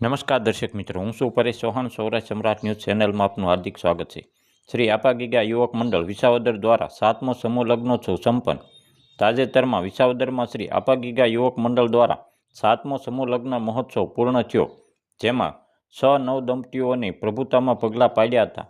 નમસ્કાર દર્શક મિત્રો, હું છું પરેશ ચૌહાણ, સૌરાષ્ટ્ર સમ્રાટ ન્યૂઝ ચેનલમાં આપનું હાર્દિક સ્વાગત છે. શ્રી આપાગીગા યુવક મંડળ વિસાવદર દ્વારા સાતમો સમૂહ લગ્નોત્સવ સંપન્ન. તાજેતરમાં વિસાવદરમાં શ્રી આપાગીગા યુવક મંડળ દ્વારા સાતમો સમૂહ લગ્ન મહોત્સવ પૂર્ણ થયો, જેમાં સ નવ દંપતીઓની પ્રભુતામાં પગલાં પાડ્યા હતા.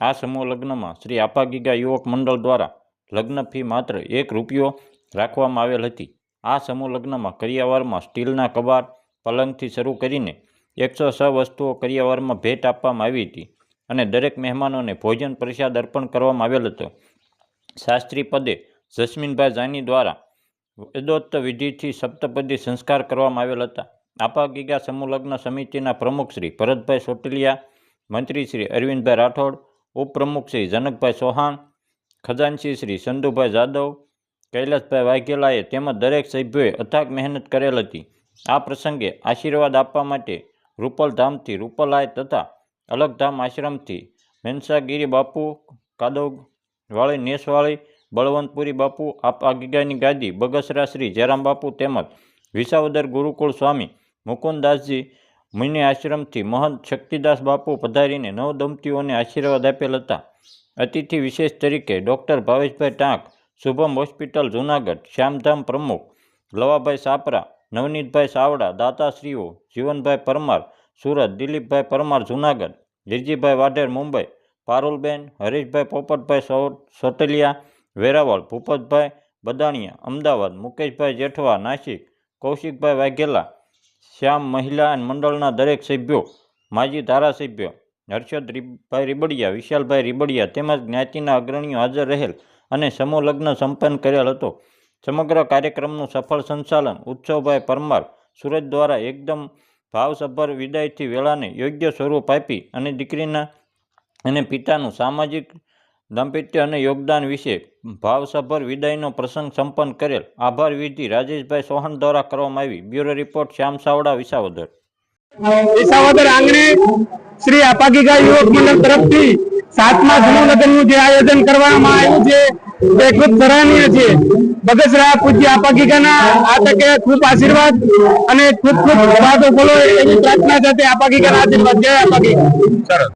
આ સમૂહ લગ્નમાં શ્રી આપા ગીગા યુવક મંડળ દ્વારા લગ્ન ફી માત્ર એક રૂપિયો રાખવામાં આવેલ હતી. આ સમૂહ લગ્નમાં કરિયાવારમાં સ્ટીલના કબાટ, પલંગથી શરૂ કરીને એકસો છ વસ્તુઓ કરિયાવરમાં ભેટ આપવામાં આવી હતી અને દરેક મહેમાનોને ભોજન પ્રસાદ અર્પણ કરવામાં આવેલ હતો. શાસ્ત્રી પદે જસ્મીનભાઈ જાની દ્વારા વેદોત્ત વિધિથી સપ્તપદી સંસ્કાર કરવામાં આવેલ હતા. આપા ગીગા સમૂહલગ્ન સમિતિના પ્રમુખ શ્રી ભરતભાઈ સોટલિયા, મંત્રી શ્રી અરવિંદભાઈ રાઠોડ, ઉપપ્રમુખ શ્રી જનકભાઈ ચૌહાણ ખજાનસિંહ શ્રી સંધુભાઈ જાદવ, કૈલાસભાઈ વાઘેલાએ તેમજ દરેક સભ્યોએ અથાગ મહેનત કરેલ હતી. આ પ્રસંગે આશીર્વાદ આપવા માટે રૂપલ ધામથી રૂપલાય તથા અલગધામ આશ્રમથી મેનસાગીરી બાપુ, કાદવવાળી નેસવાળી, બળવંતપુરી બાપુ, આપ આગીગાની ગાદી, બગસરા શ્રી જયરામ બાપુ તેમજ વિસાવદર ગુરુકુળ સ્વામી મુકુંદાસજી મુનિ આશ્રમથી મહંત શક્તિદાસ બાપુ પધારીને નવ દંપતીઓને આશીર્વાદ આપેલ હતા. અતિથિ વિશેષ તરીકે ડૉક્ટર ભાવેશભાઈ ટાંક, શુભમ હોસ્પિટલ જૂનાગઢ, શ્યામધામ પ્રમુખ, લવાભાઈ સાપરા નવનીતભાઈ સાવડા, દાતાશ્રીઓ, જીવનભાઈ પરમાર, સુરત, દિલીપભાઈ પરમાર, જૂનાગઢ હિરજીભાઈ વાઢેર, મુંબઈ, પારુલબેન, હરીશભાઈ પોપટભાઈ સો, સોટલિયા, વેરાવળ, ભૂપતભાઈ બદાણિયા, અમદાવાદ, મુકેશભાઈ જેઠવા, નાસિક, કૌશિકભાઈ વાઘેલા, શ્યામ મહિલા મંડળના દરેક સભ્યો, માજી ધારાસભ્ય, હર્ષદ રીભાઈ રીબડિયા, વિશાલભાઈ રીબડિયા તેમજ જ્ઞાતિના અગ્રણીઓ હાજર રહેલ અને સમૂહ લગ્ન સંપન્ન કરેલ હતો. સમગ્ર કાર્યક્રમનું સફળ સંચાલન ઉત્સવભાઈ પરમાર સુરત દ્વારા એકદમ ભાવસભર વિદાયથી વેળાને યોગ્ય સ્વરૂપ આપી અને દીકરીના અને પિતાનું સામાજિક દાંપત્ય અને યોગદાન વિશે ભાવસભર વિદાયનો પ્રસંગ સંપન્ન કરેલ. આભાર વિધિ રાજેશભાઈ સોહન દ્વારા કરવામાં આવી. Bureau report, Shyam Savda, Visavadar. Visavadar આંગણે શ્રી અપાગીગા યુવક મંડળ તરફથી સાતમા સમૂહ લગ્નનું જે આયોજન કરવામાં આવ્યું છે તે ખૂબ સરાહનીય છે. બગસરા પૂજ્ય આપાકિકાના આ તકે ખૂબ આશીર્વાદ અને ખૂબ ખૂબ વાતો બોલો એવી પ્રાર્થના સાથે આપાકિકાના આશીર્વાદ. જય આપાકિકા સરસ